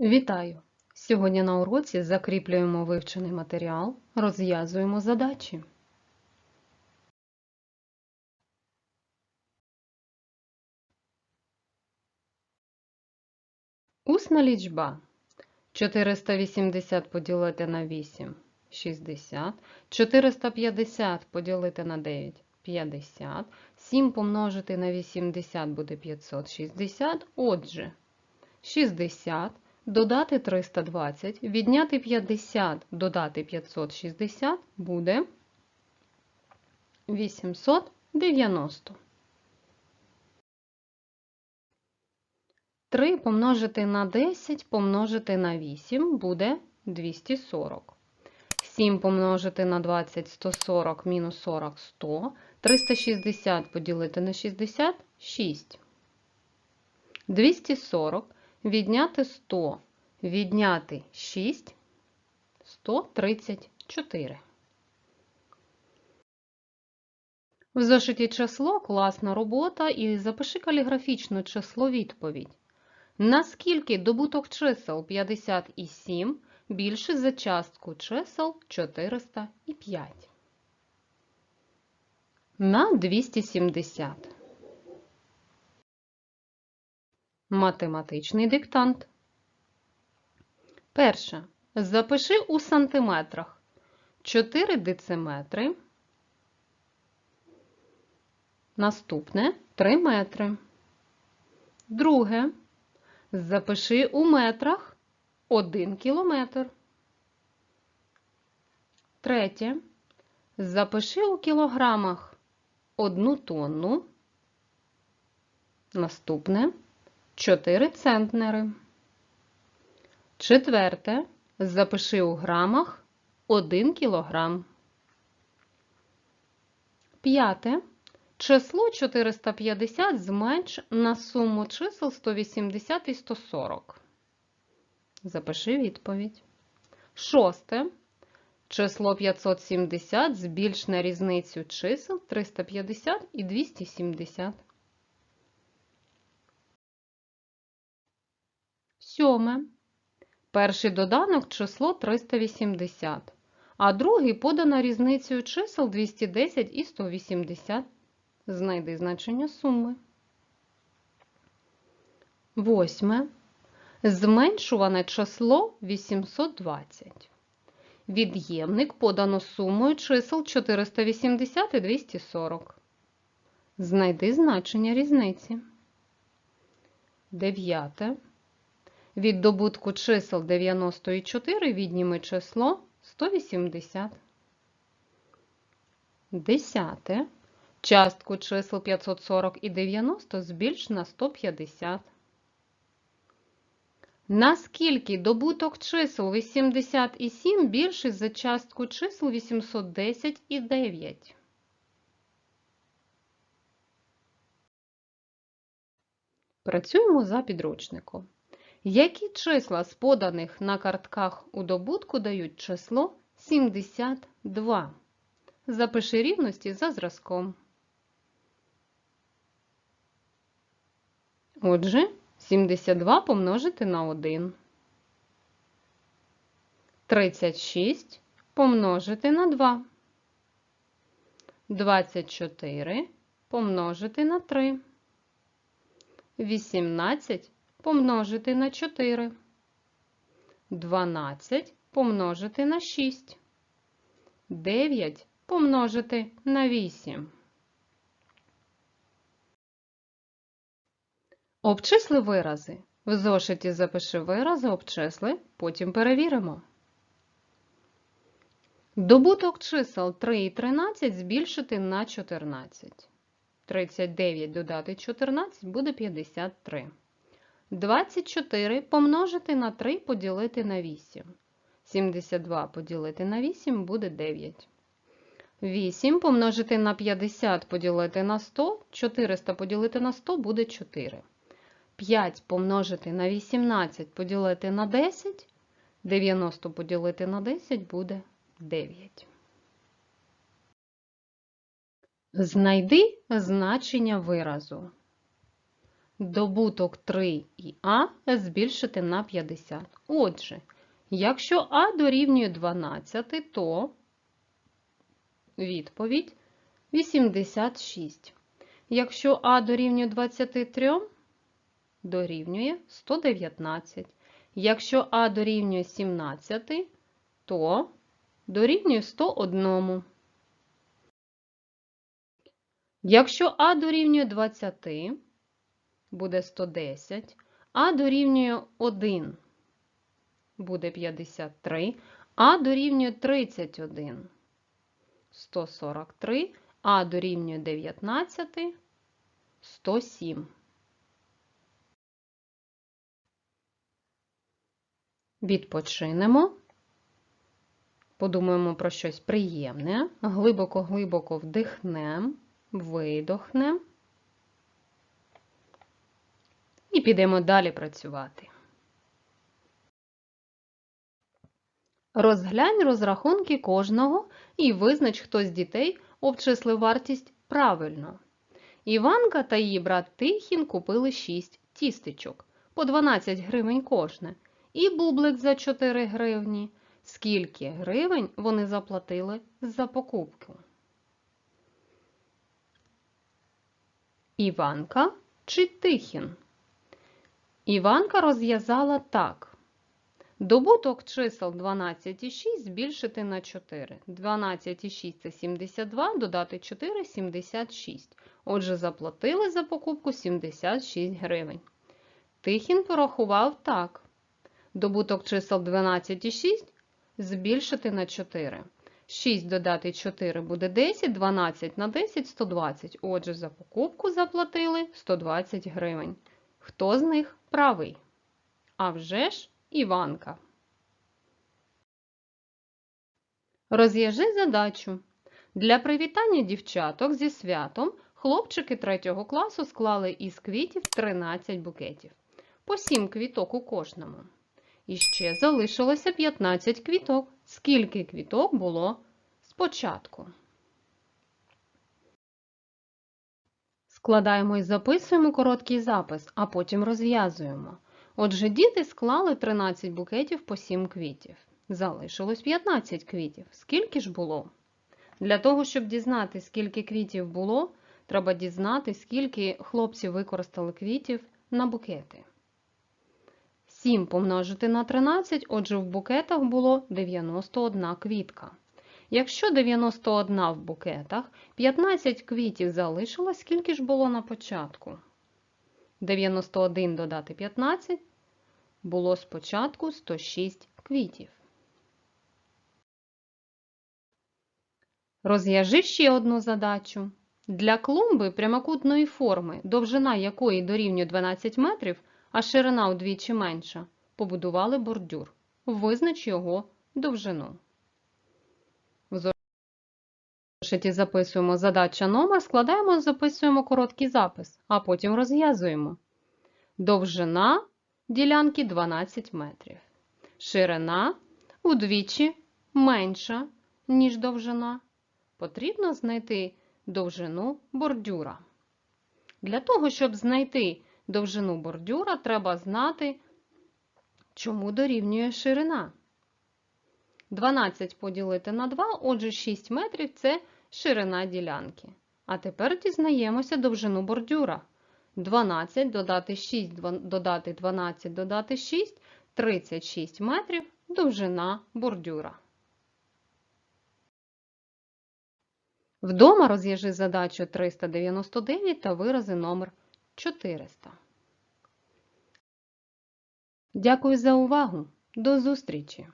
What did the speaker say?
Вітаю! Сьогодні на уроці закріплюємо вивчений матеріал, розв'язуємо задачі. Усна лічба 480 поділити на 8 – 60, 450 поділити на 9 – 50, 7 помножити на 80 буде 560, отже, 60 додати 320, відняти 50, додати 560 буде 890. 3 помножити на 10 помножити на 8 буде 240. 7 помножити на 20 140 мінус 40 100. 360 поділити на 60 6. 240 відняти 100, відняти 6 134. В зошиті число класна робота і запиши каліграфічну число відповідь. Наскільки добуток чисел 57 більше за частку чисел 405? На 270. Математичний диктант. Перше. Запиши у сантиметрах 4 дециметри. Наступне 3 метри. Друге. Запиши у метрах 1 кілометр. Третє. Запиши у кілограмах 1 тонну. Наступне 4 центнери. Четверте. Запиши у грамах 1 кілограм. П'яте. Число 450 зменш на суму чисел 180 і 140. Запиши відповідь. Шосте. Число 570 збільш на різницю чисел 350 і 270. Сьоме. Перший доданок число 380, а другий подано різницею чисел 210 і 180. Знайди значення суми. Восьме. Зменшуване число 820. Від'ємник подано сумою чисел 480 і 240. Знайди значення різниці. Дев'яте. Від добутку чисел 94 відніми число 180. Десяте. Частку чисел 540 і 90 збільш на 150. Наскільки добуток чисел 87 більший за частку чисел 810 і 9? Працюємо за підручником. Які числа з поданих на картках у добутку дають число 72? Запиши рівності за зразком. Отже, 72 помножити на 1. 36 помножити на 2. 24 помножити на 3. 18 помножити на 4. 12 помножити на 6. 9 помножити на 8. Обчисли вирази. В зошиті запиши вирази, обчисли, потім перевіримо. Добуток чисел 3 і 13 збільшити на 14. 39 додати 14 буде 53. 24 помножити на 3 поділити на 8. 72 поділити на 8 буде 9. 8 помножити на 50 поділити на 100, 400 поділити на 100 буде 4. 5 помножити на 18 поділити на 10, 90 поділити на 10 буде 9. Знайди значення виразу. Добуток 3 і А збільшити на 50. Отже, якщо А дорівнює 12, то відповідь 86. Якщо А дорівнює 23, дорівнює 119. Якщо А дорівнює 17, то дорівнює 101. Якщо А дорівнює 20, буде 110, А дорівнює 1, буде 53, А дорівнює 31, 143, А дорівнює 19, 107. Відпочинемо. Подумаємо про щось приємне. Глибоко-глибоко вдихнемо, видохнемо. І підемо далі працювати. Розглянь розрахунки кожного і визнач, хто з дітей обчислив вартість правильно. Іванка та її брат Тихін купили 6 тістечок по 12 гривень кожне. І бублик за 4 гривні. Скільки гривень вони заплатили за покупку? Іванка чи Тихін? Іванка розв'язала так. Добуток чисел 12 і 6 збільшити на 4. 12 і 6 – це 72, додати 4 – 76. Отже, заплатили за покупку 76 гривень. Тихін порахував так. Добуток чисел 12 і 6 збільшити на 4. 6 додати 4 буде 10, 12 на 10 – 120. Отже, за покупку заплатили 120 гривень. Хто з них правий? А вже ж Іванка. Розв'яжи задачу. Для привітання дівчаток зі святом хлопчики 3 класу склали із квітів 13 букетів. По 7 квіток у кожному. І ще залишилося 15 квіток. Скільки квіток було спочатку? Складаємо і записуємо короткий запис, а потім розв'язуємо. Отже, діти склали 13 букетів по 7 квітів. Залишилось 15 квітів. Скільки ж було? Для того, щоб дізнати, скільки квітів було, треба дізнати, скільки хлопців використали квітів на букети. 7 помножити на 13, отже, в букетах було 91 квітка. Якщо 91 в букетах, 15 квітів залишилось, скільки ж було на початку? 91 додати 15 було спочатку 106 квітів. Розв'яжи ще одну задачу. Для клумби прямокутної форми, довжина якої дорівнює 12 метрів, а ширина удвічі менша, побудували бордюр. Визнач його довжину. В зошиті записуємо задача номер, складаємо, записуємо короткий запис, а потім розв'язуємо. Довжина ділянки 12 метрів. Ширина удвічі менша, ніж довжина. Потрібно знайти довжину бордюра. Для того, щоб знайти довжину бордюра, треба знати, чому дорівнює ширина. 12 поділити на 2, отже, 6 метрів це ширина ділянки. А тепер дізнаємося довжину бордюра. 12 додати 6, додати 12, додати 6, 36 метрів довжина бордюра. Вдома розв'яжи задачу 399 та вирази номер 400. Дякую за увагу. До зустрічі!